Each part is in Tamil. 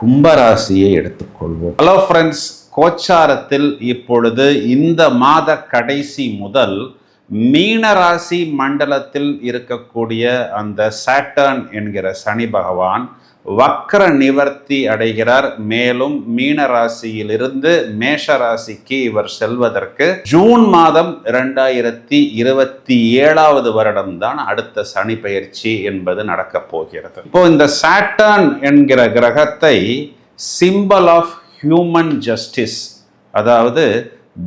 கும்பராசியை எடுத்துக்கொள்வோம். ஹலோ ஃப்ரெண்ட்ஸ் கோச்சாரத்தில் இப்பொழுது இந்த மாத கடைசி முதல் மீனராசி மண்டலத்தில் இருக்கக்கூடிய அந்த சாட்டர்ன் என்கிற சனி பகவான் வக்ர நிவர்த்தி அடைகிறார். மேலும் மீன ராசியிலிருந்து மேஷ ராசிக்கு இவர் செல்வதற்கு ஜூன் மாதம் இரண்டாயிரத்தி இருபத்தி ஏழாவது வருடம் தான் அடுத்த சனி பயிற்சி என்பது நடக்கப் போகிறது. இப்போ இந்த சாட்டர்ன் என்கிற கிரகத்தை சிம்பல் ஆஃப் ஹியூமன் ஜஸ்டிஸ் அதாவது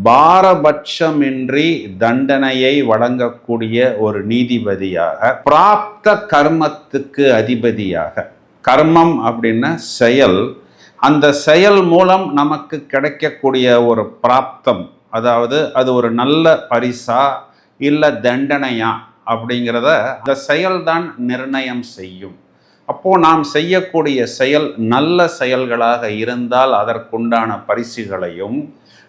பாரபட்சமின்றி தண்டனையை வழங்கக்கூடிய ஒரு நீதிபதியாக பிராப்த கர்மத்துக்கு அதிபதியாக கர்மம் அப்படின்னா செயல். அந்த செயல் மூலம் நமக்கு கிடைக்கக்கூடிய ஒரு பிராப்தம். அதாவது அது ஒரு நல்ல பரிசா இல்லை தண்டனையா அப்படிங்கிறத அந்த செயல்தான் நிர்ணயம் செய்யும். அப்போ நாம் செய்யக்கூடிய செயல் நல்ல செயல்களாக இருந்தால் அதற்குண்டான பரிசுகளையும்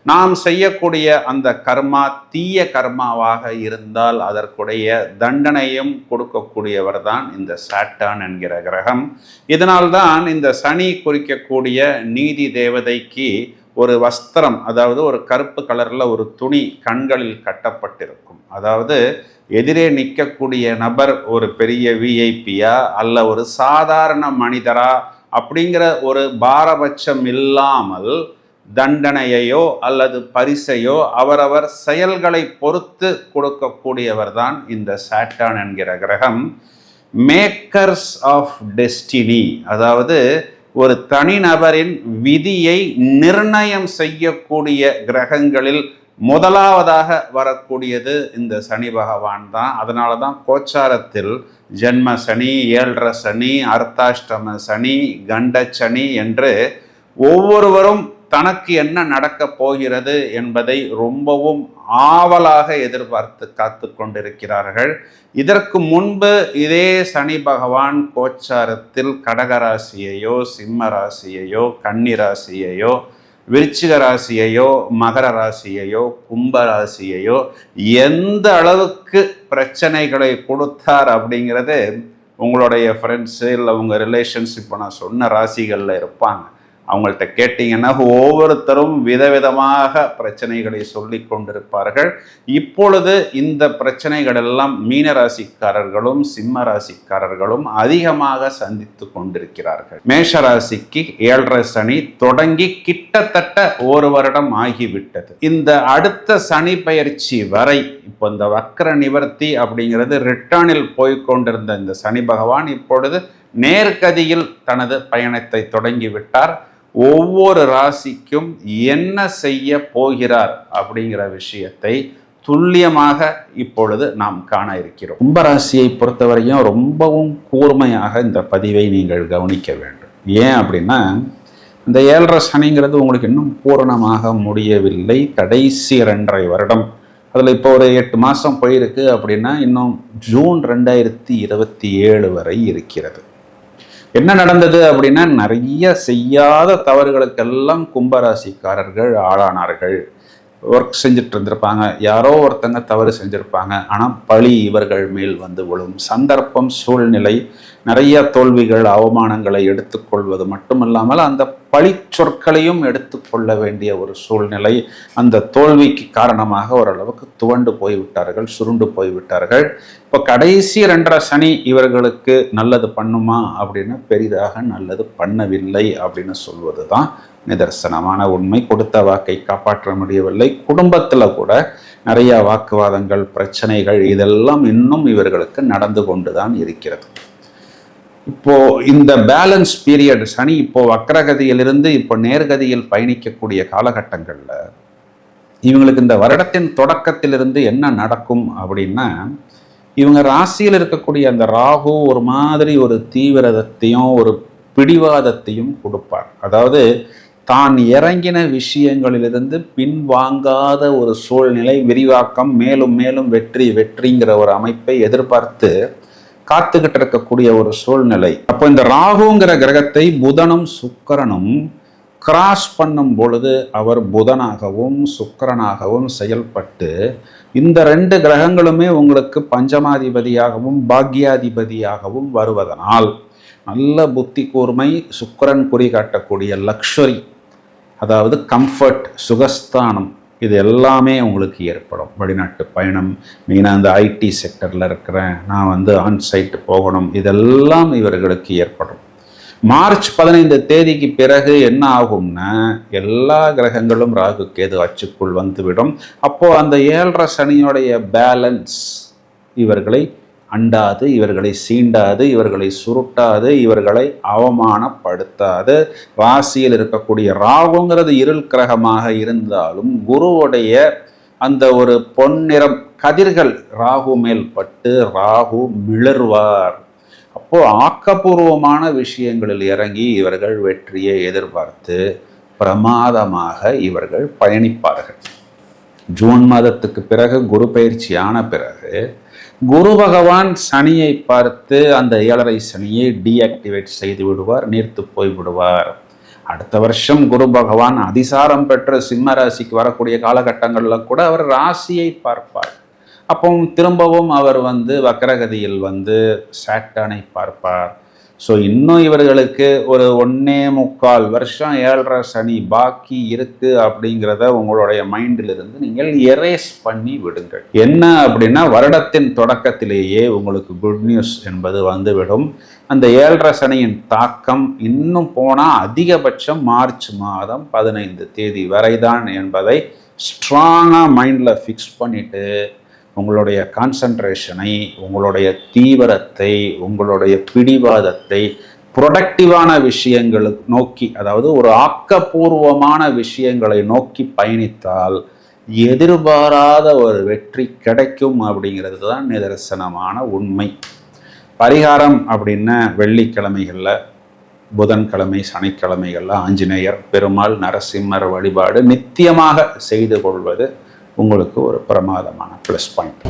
நாம் செய்யக்கூடிய அந்த கர்மா தீய கர்மாவாக இருந்தால் அதற்குடைய தண்டனையும் கொடுக்கக்கூடியவர் தான் இந்த சாட்டான் என்கிற கிரகம். இதனால்தான் இந்த சனி குறிக்கக்கூடிய நீதி தேவதைக்கு ஒரு வஸ்திரம் அதாவது ஒரு கருப்பு கலரில் ஒரு துணி கண்களில் கட்டப்பட்டிருக்கும். அதாவது எதிரே நிற்கக்கூடிய நபர் ஒரு பெரிய விஐபியா அல்ல ஒரு சாதாரண மனிதரா அப்படிங்கிற ஒரு பாரபட்சம் இல்லாமல் தண்டனையையோ அல்லது பரிசையோ அவரவர் செயல்களை பொறுத்து கொடுக்கக்கூடியவர் தான் இந்த சாட்டான் என்கிற கிரகம். மேக்கர்ஸ் ஆஃப் டெஸ்டினி அதாவது ஒரு தனிநபரின் விதியை நிர்ணயம் செய்யக்கூடிய கிரகங்களில் முதலாவதாக வரக்கூடியது இந்த சனி பகவான் தான். அதனால தான் கோச்சாரத்தில் ஜென்ம சனி ஏழரை சனி அர்த்தாஷ்டம சனி கண்ட சனி என்று ஒவ்வொருவரும் தனக்கு என்ன நடக்கப் போகிறது என்பதை ரொம்பவும் ஆவலாக எதிர்பார்த்து காத்து கொண்டிருக்கிறார்கள். இதற்கு முன்பு இதே சனி பகவான் கோச்சாரத்தில் கடகராசியையோ சிம்ம ராசியையோ கன்னிராசியையோ விருச்சிக ராசியையோ மகர ராசியையோ கும்ப ராசியையோ எந்த அளவுக்கு பிரச்சனைகளை கொடுத்தார் அப்படிங்கிறது உங்களுடைய ஃப்ரெண்ட்ஸு இல்லை உங்கள் ரிலேஷன்ஷிப் நான் சொன்ன ராசிகளில் இருப்பாங்க. அவங்கள்ட்ட கேட்டிங்கன்னா ஒவ்வொருத்தரும் விதவிதமாக பிரச்சனைகளை சொல்லி கொண்டிருப்பார்கள். இப்பொழுது இந்த பிரச்சனைகள் எல்லாம் மீன ராசிக்காரர்களும் சிம்ம ராசிக்காரர்களும் அதிகமாக சந்தித்து கொண்டிருக்கிறார்கள். மேஷ ராசிக்கு ஏழரை சனி தொடங்கி கிட்டத்தட்ட ஒரு வருடம் ஆகிவிட்டது. இந்த அடுத்த சனி பயிற்சி வரை இப்போ இந்த வக்கர நிவர்த்தி அப்படிங்கிறது ரிட்டர்னில் போய்கொண்டிருந்த இந்த சனி பகவான் இப்பொழுது நேர்கதியில் தனது பயணத்தை தொடங்கிவிட்டார் ஒவ்வொரு ராசிக்கும் என்ன செய்ய போகிறார் அப்படிங்கிற விஷயத்தை துல்லியமாக இப்பொழுது நாம் காண இருக்கிறோம். கும்பராசியை பொறுத்தவரையும் ரொம்பவும் கூர்மையாக இந்த பதிவை நீங்கள் கவனிக்க வேண்டும். ஏன் அப்படின்னா இந்த ஏழரை சனிங்கிறது உங்களுக்கு இன்னும் பூரணமாக முடியவில்லை. கடைசி ரெண்டரை வருடம். அதில் இப்போ ஒரு எட்டு மாதம் போயிருக்கு அப்படின்னா இன்னும் ஜூன் ரெண்டாயிரத்தி இருபத்தி ஏழு வரை இருக்கிறது. என்ன நடந்தது அப்படின்னா நிறைய செய்யாத தவறுகளுக்கெல்லாம் கும்பராசிக்காரர்கள் ஆளானார்கள். ஒர்க் செஞ்சுட்டு இருந்திருப்பாங்க யாரோ ஒருத்தங்க தவறு செஞ்சுருப்பாங்க. ஆனால் பழி இவர்கள் மேல் வந்து விழும். சந்தர்ப்பம் சூழ்நிலை நிறைய தோல்விகள் அவமானங்களை எடுத்துக்கொள்வது மட்டுமல்லாமல் அந்த பழி சொற்களையும் எடுத்துக்கொள்ள வேண்டிய ஒரு சூழ்நிலை அந்த தோல்விக்கு காரணமாக ஓரளவுக்கு துவண்டு போய்விட்டார்கள் சுருண்டு போய்விட்டார்கள். இப்போ கடைசி ரெண்டரை சனி இவர்களுக்கு நல்லது பண்ணுமா அப்படின்னு பெரிதாக நல்லது பண்ணவில்லை அப்படின்னு சொல்வது தான் நிதர்சனமான உண்மை. கொடுத்த வாக்கை காப்பாற்ற முடியவில்லை. குடும்பத்தில் கூட நிறைய வாக்குவாதங்கள் பிரச்சனைகள் இதெல்லாம் இன்னும் இவர்களுக்கு நடந்து கொண்டு தான் இருக்கிறது. இப்போ இந்த பேலன்ஸ் பீரியட் சனி இப்போ வக்ரகதியிலிருந்து இப்போ நேர்கதியில் பயணிக்கக்கூடிய காலகட்டங்களில் இவங்களுக்கு இந்த வருடத்தின் தொடக்கத்திலிருந்து என்ன நடக்கும் அப்படின்னா இவங்க ராசியில் இருக்கக்கூடிய அந்த ராகு ஒரு மாதிரி ஒரு தீவிரத்தையும் ஒரு பிடிவாதத்தையும் கொடுப்பார். அதாவது தான் இறங்கின விஷயங்களிலிருந்து பின்வாங்காத ஒரு சூழ்நிலை விரிவாக்கம் மேலும் மேலும் வெற்றி வெற்றிங்கிற ஒரு அமைப்பை எதிர்பார்த்து காத்துக்கிட்டு இருக்கக்கூடிய ஒரு சூழ்நிலை. அப்போ இந்த ராகுங்கிற கிரகத்தை புதனும் சுக்கரனும் கிராஸ் பண்ணும் பொழுது அவர் புதனாகவும் சுக்கரனாகவும் செயல்பட்டு இந்த ரெண்டு கிரகங்களுமே உங்களுக்கு பஞ்சமாதிபதியாகவும் பாக்யாதிபதியாகவும் வருவதனால் நல்ல புத்தி கூர்மை சுக்கரன் குறி காட்டக்கூடிய லக்ஷரி அதாவது கம்ஃபர்ட் சுகஸ்தானம் இது எல்லாமே உங்களுக்கு ஏற்படும். வெளிநாட்டு பயணம் மெயினாக இந்த ஐடி செக்டரில் இருக்கிறேன் நான் வந்து ஆன்சைட்டு போகணும் இதெல்லாம் இவர்களுக்கு ஏற்படும். மார்ச் பதினைந்து தேதிக்கு பிறகு என்ன ஆகும்னா எல்லா கிரகங்களும் ராகு கேது அச்சுக்குள் வந்துவிடும். அப்போது அந்த ஏழரை சனியோடைய பேலன்ஸ் இவர்களை அண்டாது இவர்களை சீண்டாது இவர்களை சுருட்டாது இவர்களை அவமானப்படுத்தாது. ராசியில் இருக்கக்கூடிய ராகுங்கிறது இருள் கிரகமாக இருந்தாலும் குருவுடைய அந்த ஒரு பொன்னிறம் கதிர்கள் ராகு மேல் பட்டு ராகு மிளர்வார். அப்போ ஆக்கப்பூர்வமான விஷயங்களில் இறங்கி இவர்கள் வெற்றியை எதிர்பார்த்து பிரமாதமாக இவர்கள் பயணிப்பார்கள். ஜூன் மாதத்துக்கு பிறகு குரு பயிற்சி ஆன பிறகு குரு பகவான் சனியை பார்த்து அந்த ஏழரை சனியை டீஆக்டிவேட் செய்து விடுவார் நீர்த்து போய் விடுவார். அடுத்த வருஷம் குரு பகவான் அதிசாரம் பெற்ற சிம்ம ராசிக்கு வரக்கூடிய காலகட்டங்களில் கூட அவர் ராசியை பார்ப்பார். அப்போ திரும்பவும் அவர் வந்து வக்கரகதியில் வந்து சாட்டானை பார்ப்பார். ஸோ இன்னும் இவர்களுக்கு ஒரு ஒன்னே முக்கால் வருஷம் ஏழரை சனி பாக்கி இருக்கு அப்படிங்கிறத உங்களுடைய மைண்டிலிருந்து நீங்கள் எரேஸ் பண்ணி விடுங்கள். என்ன அப்படின்னா வருடத்தின் தொடக்கத்திலேயே உங்களுக்கு குட் நியூஸ் என்பது வந்துவிடும். அந்த ஏழரை சனியின் தாக்கம் இன்னும் போனால் அதிகபட்சம் மார்ச் மாதம் பதினைந்து தேதி வரைதான் என்பதை ஸ்ட்ராங்காக மைண்டில் ஃபிக்ஸ் பண்ணிவிட்டு உங்களுடைய கான்சன்ட்ரேஷனை உங்களுடைய தீவிரத்தை உங்களுடைய பிடிவாதத்தை ப்ரொடக்டிவான விஷயங்களுக்கு நோக்கி அதாவது ஒரு ஆக்கப்பூர்வமான விஷயங்களை நோக்கி பயணித்தால் எதிர்பாராத ஒரு வெற்றி கிடைக்கும் அப்படிங்கிறது தான் நிதர்சனமான உண்மை. பரிகாரம் அப்படின்னா வெள்ளிக்கிழமைகளில் புதன்கிழமை சனிக்கிழமைகளில் ஆஞ்சநேயர் பெருமாள் நரசிம்மர் வழிபாடு நித்தியமாக செய்து கொள்வது உங்களுக்கு ஒரு பிரமாதமான ப்ளஸ் பாயிண்ட்